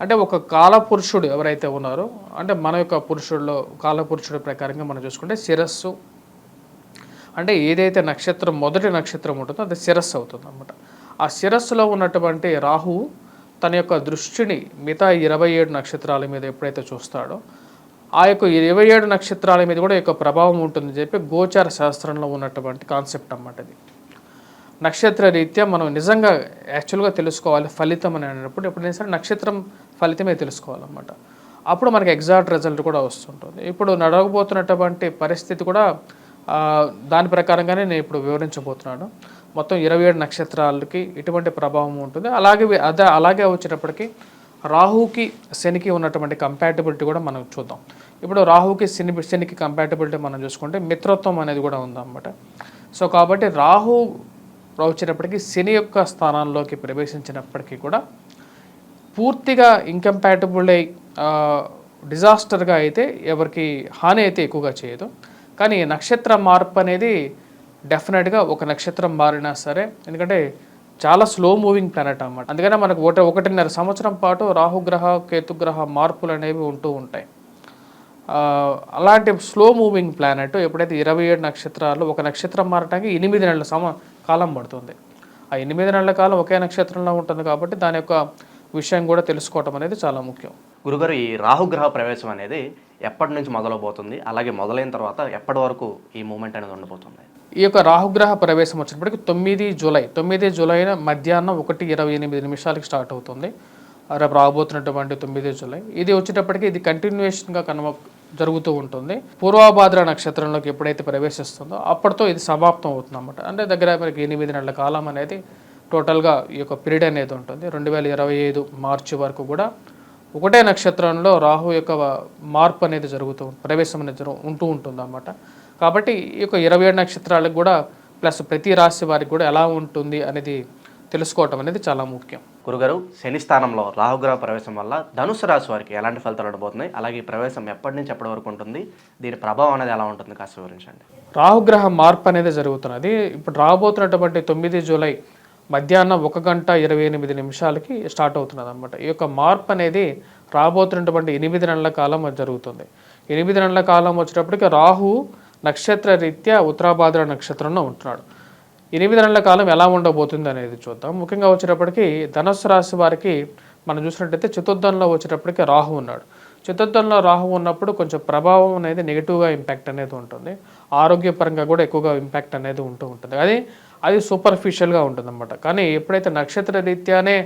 అంటే ఒక కాలపురుషుడు ఎవరైతే ఉన్నారో అంటే మన యొక్క పురుషుల్లో కాలపురుషుడు ప్రకారంగా మనం చూసుకుంటే శిరస్సు. అంటే ఏదైతే నక్షత్రం మొదటి నక్షత్రం ఉంటుందో అది శిరస్సు అవుతుంది అనమాట ఆ శిరస్సులో ఉన్నటువంటి రాహువు తన యొక్క దృష్టిని మిగతా ఇరవై ఏడు నక్షత్రాల మీద ఎప్పుడైతే చూస్తాడో ఆ యొక్క ఇరవై ఏడు నక్షత్రాల మీద కూడా యొక్క ప్రభావం ఉంటుందని చెప్పి గోచార శాస్త్రంలో ఉన్నటువంటి కాన్సెప్ట్ అన్నమాట ఇది నక్షత్ర రీత్యా మనం నిజంగా యాక్చువల్గా తెలుసుకోవాలి ఫలితం అని అన్నప్పుడు ఎప్పుడైనా సరే నక్షత్రం ఫలితమే తెలుసుకోవాలన్నమాట. అప్పుడు మనకి ఎగ్జాక్ట్ రిజల్ట్ కూడా వస్తుంటుంది. ఇప్పుడు నడవబోతున్నటువంటి పరిస్థితి కూడా దాని ప్రకారంగానే నేను ఇప్పుడు వివరించబోతున్నాను. మొత్తం ఇరవై ఏడు నక్షత్రాలకి ఎటువంటి ప్రభావం ఉంటుంది. అలాగే అదే అలాగే వచ్చేటప్పటికి రాహుకి శనికి ఉన్నటువంటి కంపాటబిలిటీ కూడా మనం చూద్దాం. ఇప్పుడు రాహుకి శని శనికి కంపాటబిలిటీ మనం చూసుకుంటే మిత్రత్వం అనేది కూడా ఉందన్నమాట. సో కాబట్టి రాహు వచ్చేటప్పటికి శని యొక్క స్థానాల్లోకి ప్రవేశించినప్పటికీ కూడా పూర్తిగా ఇంకంపాటబుల్ అయి డిజాస్టర్గా అయితే ఎవరికి హాని అయితే ఎక్కువగా చేయదు. కానీ నక్షత్ర మార్పు అనేది డెఫినెట్గా ఒక నక్షత్రం మారినా సరే ఎందుకంటే చాలా స్లో మూవింగ్ ప్లానెట్ అనమాట అందుకనే మనకు ఒకటి ఒకటిన్నర సంవత్సరం పాటు రాహుగ్రహ కేతుగ్రహ మార్పులు అనేవి ఉంటూ ఉంటాయి. అలాంటి స్లో మూవింగ్ ప్లానెట్ ఎప్పుడైతే ఇరవై ఏడు నక్షత్రాలు ఒక నక్షత్రం మారటానికి ఎనిమిది నెలల సమ కాలం పడుతుంది. ఆ ఎనిమిది నెలల కాలం ఒకే నక్షత్రంలో ఉంటుంది కాబట్టి దాని యొక్క విషయం కూడా తెలుసుకోవటం అనేది చాలా ముఖ్యం. గురుగారు ఈ రాహుగ్రహ ప్రవేశం అనేది ఎప్పటి నుంచి మొదలవబోతుంది అలాగే మొదలైన తర్వాత ఎప్పటి వరకు ఈ మూమెంట్ అనేది ఉండబోతుంది? ఈ యొక్క రాహుగ్రహ ప్రవేశం వచ్చినప్పటికి తొమ్మిది జూలై తొమ్మిది జూలై మధ్యాహ్నం ఒకటి ఇరవై ఎనిమిది నిమిషాలకి స్టార్ట్ అవుతుంది. రేపు రాబోతున్నటువంటి తొమ్మిది జూలై. ఇది వచ్చేటప్పటికి ఇది కంటిన్యూషన్గా కనుమ జరుగుతూ ఉంటుంది. పూర్వభాద్ర నక్షత్రంలోకి ఎప్పుడైతే ప్రవేశిస్తుందో అప్పటితో ఇది సమాప్తం అవుతుంది అనమాట అంటే దగ్గర మనకి ఎనిమిది నెలల కాలం అనేది టోటల్గా ఈ యొక్క పీరియడ్ అనేది ఉంటుంది. రెండు వేల ఇరవై ఐదు మార్చి వరకు కూడా ఒకటే నక్షత్రంలో రాహు యొక్క మార్పు అనేది జరుగుతూ ప్రవేశం అనేది జరుగు ఉంటూ ఉంటుంది అన్నమాట కాబట్టి ఈ యొక్క ఇరవై ఏడు నక్షత్రాలకు కూడా ప్లస్ ప్రతి రాశి వారికి కూడా ఎలా ఉంటుంది అనేది తెలుసుకోవటం అనేది చాలా ముఖ్యం. గురుగారు శని స్థానంలో రాహుగ్రహ ప్రవేశం వల్ల ధనుసు రాశి వారికి ఎలాంటి ఫలితాలు ఉండబోతున్నాయి? అలాగే ఈ ప్రవేశం ఎప్పటి నుంచి ఎప్పటి వరకు ఉంటుంది? దీని ప్రభావం అనేది ఎలా ఉంటుంది? కాస్త వివరించండి. రాహుగ్రహ మార్పు అనేది జరుగుతున్నది. ఇప్పుడు రాబోతున్నటువంటి తొమ్మిది జూలై మధ్యాహ్నం ఒక గంట ఇరవై ఎనిమిది నిమిషాలకి స్టార్ట్ అవుతున్నది అనమాట ఈ యొక్క మార్పు అనేది రాబోతున్నటువంటి ఎనిమిది నెలల కాలం జరుగుతుంది. ఎనిమిది నెలల కాలం వచ్చేటప్పటికి రాహు నక్షత్ర రీత్యా ఉత్తరాభాద్ర నక్షత్రంలో ఉంటున్నాడు. ఎనిమిది నెలల కాలం ఎలా ఉండబోతుంది అనేది చూద్దాం. ముఖ్యంగా వచ్చేటప్పటికి ధనుసు రాశి వారికి మనం చూసినట్టయితే చతుర్థంలో వచ్చేటప్పటికి రాహు ఉన్నాడు. చతుర్థంలో రాహు ఉన్నప్పుడు కొంచెం ప్రభావం అనేది నెగిటివ్గా ఇంపాక్ట్ అనేది ఉంటుంది. ఆరోగ్యపరంగా కూడా ఎక్కువగా ఇంపాక్ట్ అనేది ఉంటూ ఉంటుంది. అది అది సూపర్ఫిషియల్గా ఉంటుందన్నమాట. కానీ ఎప్పుడైతే నక్షత్ర రీత్యానే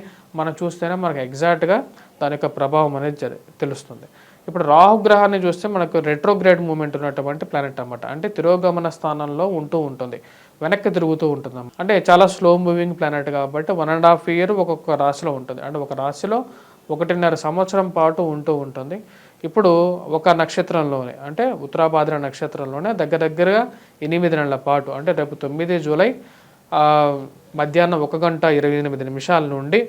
మనం చూస్తేనే మనకు ఎగ్జాక్ట్గా దాని యొక్క ప్రభావం అనేది తెలుస్తుంది. ఇప్పుడు రాహుగ్రహాన్ని చూస్తే మనకు రెట్రోగ్రేడ్ మూమెంట్ ఉన్నటువంటి ప్లానెట్ అన్నమాట. అంటే తిరోగమన స్థానంలో ఉంటూ ఉంటుంది. వెనక్కి తిరుగుతూ ఉంటుంది అంటే చాలా స్లో మూవింగ్ ప్లానెట్ కాబట్టి వన్ అండ్ హాఫ్ ఇయర్ ఒక్కొక్క రాశిలో ఉంటుంది. అంటే ఒక రాశిలో ఒకటిన్నర సంవత్సరం పాటు ఉంటూ ఉంటుంది. ఇప్పుడు ఒక నక్షత్రంలోనే అంటే ఉత్తరాభాద్ర నక్షత్రంలోనే దగ్గర దగ్గరగా ఎనిమిది నెలల పాటు అంటే రేపు తొమ్మిది జూలై మధ్యాహ్నం ఒక గంట ఇరవై ఎనిమిది నిమిషాల నుండి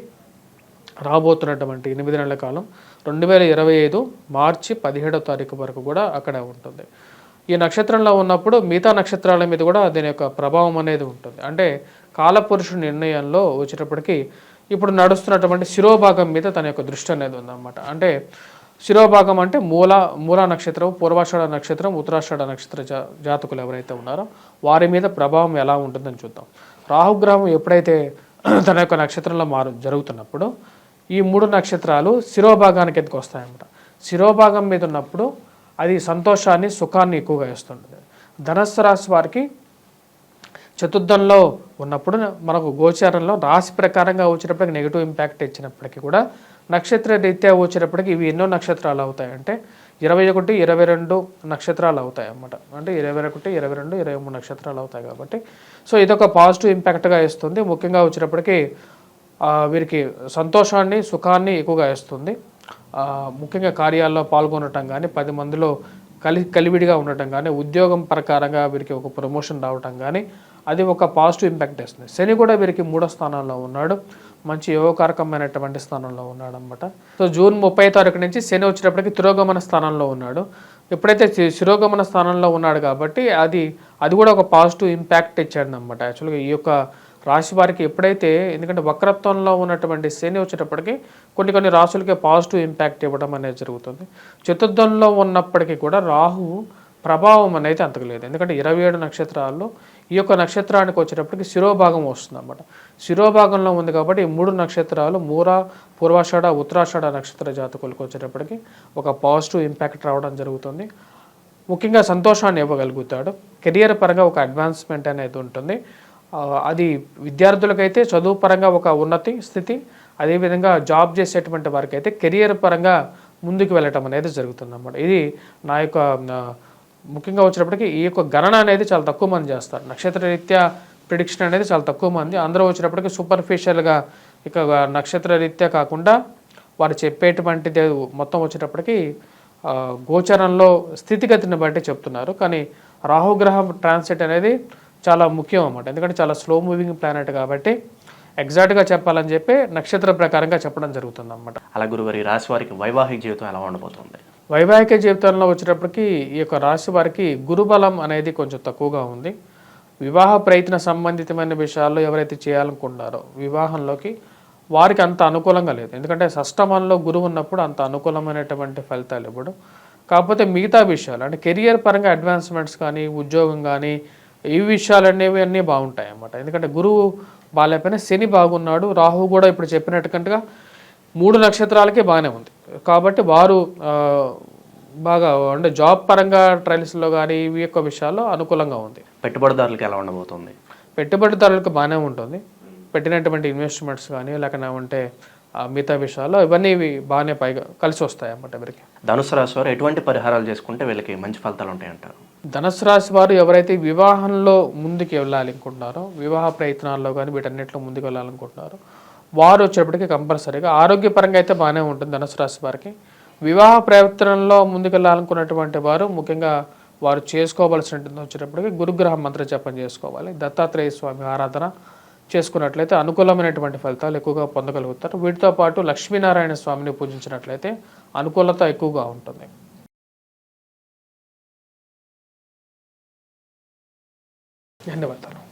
రాబోతున్నటువంటి ఎనిమిది నెలల కాలం రెండు వేల ఇరవై ఐదు మార్చి పదిహేడవ తారీఖు వరకు కూడా అక్కడే ఉంటుంది. ఈ నక్షత్రంలో ఉన్నప్పుడు మిగతా నక్షత్రాల మీద కూడా దీని యొక్క ప్రభావం అనేది ఉంటుంది. అంటే కాలపురుషుడి నిర్ణయంలో వచ్చేటప్పటికి ఇప్పుడు నడుస్తున్నటువంటి శిరోభాగం మీద తన యొక్క దృష్టి అనేది ఉందన్నమాట. అంటే శిరోభాగం అంటే మూల మూల నక్షత్రం పూర్వాషాఢ నక్షత్రం ఉత్తరాషాఢ నక్షత్ర జా జాతకులు ఎవరైతే ఉన్నారో వారి మీద ప్రభావం ఎలా ఉంటుందని చూద్దాం. రాహుగ్రహం ఎప్పుడైతే తన యొక్క నక్షత్రంలో మారు జరుగుతున్నప్పుడు ఈ మూడు నక్షత్రాలు శిరోభాగానికి ఎందుకు వస్తాయన్నమాట? శిరోభాగం మీద ఉన్నప్పుడు అది సంతోషాన్ని సుఖాన్ని ఎక్కువగా ఇస్తుంటుంది. ధనస్సు రాశి వారికి చతుర్థంలో ఉన్నప్పుడు మనకు గోచారంలో రాశి ప్రకారంగా వచ్చినప్పటికి నెగిటివ్ ఇంపాక్ట్ ఇచ్చినప్పటికీ కూడా నక్షత్ర రీత్యా వచ్చినప్పటికీ ఇవి ఎన్నో నక్షత్రాలు అవుతాయి అంటే ఇరవై ఒకటి ఇరవై రెండు నక్షత్రాలు అవుతాయి అన్నమాట. అంటే ఇరవై ఒకటి ఇరవై రెండు ఇరవై మూడు నక్షత్రాలు అవుతాయి కాబట్టి. సో ఇదొక పాజిటివ్ ఇంపాక్ట్గా ఇస్తుంది ముఖ్యంగా వచ్చినప్పటికీ వీరికి సంతోషాన్ని సుఖాన్ని ఎక్కువగా ఇస్తుంది ముఖ్యంగా కార్యాల్లో పాల్గొనటం కానీ పది మందిలో కలి కలివిడిగా ఉండటం కానీ ఉద్యోగం ప్రకారంగా వీరికి ఒక ప్రమోషన్ రావటం కానీ అది ఒక పాజిటివ్ ఇంపాక్ట్ ఇస్తుంది శని కూడా వీరికి మూడో స్థానంలో ఉన్నాడు. మంచి యోగకారకమైనటువంటి స్థానంలో ఉన్నాడు అనమాట సో జూన్ ముప్పై తారీఖు నుంచి శని వచ్చేటప్పటికి తిరోగమన స్థానంలో ఉన్నాడు. ఎప్పుడైతే శిరోగమన స్థానంలో ఉన్నాడు కాబట్టి అది అది కూడా ఒక పాజిటివ్ ఇంపాక్ట్ ఇచ్చాడు అనమాట యాక్చువల్గా ఈ యొక్క రాశి వారికి ఎప్పుడైతే ఎందుకంటే వక్రత్వంలో ఉన్నటువంటి శని వచ్చేటప్పటికి కొన్ని కొన్ని రాశులకి పాజిటివ్ ఇంపాక్ట్ ఇవ్వడం అనేది జరుగుతుంది. చతుర్థంలో ఉన్నప్పటికీ కూడా రాహు ప్రభావం అనేది అంతకు లేదు. ఎందుకంటే ఇరవై ఏడు నక్షత్రాల్లో ఈ యొక్క నక్షత్రానికి వచ్చేటప్పటికి శిరోభాగం వస్తుంది అనమాట శిరోభాగంలో ఉంది కాబట్టి ఈ మూడు నక్షత్రాలు మూర పూర్వాషాఢ ఉత్తరాషాఢ నక్షత్ర జాతకులకు వచ్చేటప్పటికి ఒక పాజిటివ్ ఇంపాక్ట్ రావడం జరుగుతుంది. ముఖ్యంగా సంతోషాన్ని ఇవ్వగలుగుతాడు. కెరియర్ పరంగా ఒక అడ్వాన్స్మెంట్ అనేది ఉంటుంది. అది విద్యార్థులకైతే చదువు పరంగా ఒక ఉన్నతి స్థితి అదేవిధంగా జాబ్ చేసేటువంటి వారికి అయితే కెరియర్ పరంగా ముందుకు వెళ్ళటం అనేది జరుగుతుంది అన్నమాట ఇది నా యొక్క ముఖ్యంగా వచ్చినప్పటికీ ఈ యొక్క గణన అనేది చాలా తక్కువ మంది చేస్తారు. నక్షత్ర రీత్యా ప్రిడిక్షన్ అనేది చాలా తక్కువ మంది. అందరూ వచ్చినప్పటికీ సూపర్ఫిషియల్గా ఇక నక్షత్ర రీత్యా కాకుండా వారు చెప్పేటువంటిది మొత్తం వచ్చేటప్పటికీ గోచరంలో స్థితిగతిని బట్టి చెప్తున్నారు. కానీ రాహుగ్రహం ట్రాన్సిట్ అనేది చాలా ముఖ్యం అన్నమాట. ఎందుకంటే చాలా స్లో మూవింగ్ ప్లానెట్ కాబట్టి ఎగ్జాక్ట్గా చెప్పాలని చెప్పి నక్షత్ర ప్రకారంగా చెప్పడం జరుగుతుంది అన్నమాట అలా గురువారి రాశి వారికి వైవాహిక జీవితం ఎలా ఉండబోతుంది? వైవాహిక జీవితంలో వచ్చేటప్పటికి ఈ యొక్క రాశి వారికి గురుబలం అనేది కొంచెం తక్కువగా ఉంది. వివాహ ప్రయత్న సంబంధితమైన విషయాల్లో ఎవరైతే చేయాలనుకుంటున్నారో వివాహంలోకి వారికి అంత అనుకూలంగా లేదు. ఎందుకంటే షష్టమంలో గురువు ఉన్నప్పుడు అంత అనుకూలమైనటువంటి ఫలితాలు ఇవ్వడం. కాకపోతే మిగతా విషయాలు అంటే కెరియర్ పరంగా అడ్వాన్స్మెంట్స్ కానీ ఉద్యోగం కానీ ఈ విషయాలు అనేవి అన్నీ బాగుంటాయి అన్నమాట ఎందుకంటే గురువు బాగాలేకపోయినా శని బాగున్నాడు రాహు కూడా ఇప్పుడు చెప్పినట్టుగా మూడు నక్షత్రాలకే బాగానే ఉంది. కాబట్టి వారు బాగా అంటే జాబ్ పరంగా ట్రయల్స్లో కానీ ఇవి యొక్క విషయాల్లో అనుకూలంగా ఉంది. పెట్టుబడిదారులకు ఎలా ఉండబోతుంది? పెట్టుబడిదారులకు బాగానే ఉంటుంది. పెట్టినటువంటి ఇన్వెస్ట్మెంట్స్ కానీ లేకపోతే మిగతా విషయాల్లో ఇవన్నీ ఇవి బాగానే పైగా కలిసి వస్తాయి అన్నమాట వీరికి. ధనుసు రాశి వారు ఎటువంటి పరిహారాలు చేసుకుంటే వీళ్ళకి మంచి ఫలితాలు ఉంటాయంటారు? ధనుసు రాశి వారు ఎవరైతే వివాహంలో ముందుకు వెళ్ళాలనుకుంటున్నారో వివాహ ప్రయత్నాల్లో కానీ వీటన్నిటిలో ముందుకు వెళ్ళాలనుకుంటున్నారో వారు వచ్చేప్పటికి కంపల్సరీగా ఆరోగ్యపరంగా అయితే బాగానే ఉంటుంది ధనుసు రాశి వారికి. వివాహ ప్రయత్నంలో ముందుకెళ్ళాలనుకున్నటువంటి వారు ముఖ్యంగా వారు చేసుకోవాల్సినటువంటి వచ్చేటప్పటికి గురుగ్రహ మంత్ర జపం చేసుకోవాలి. దత్తాత్రేయ స్వామి ఆరాధన చేసుకున్నట్లయితే అనుకూలమైనటువంటి ఫలితాలు ఎక్కువగా పొందగలుగుతారు. వీటితో పాటు లక్ష్మీనారాయణ స్వామిని పూజించినట్లయితే అనుకూలత ఎక్కువగా ఉంటుంది. ధన్యవాదాలు.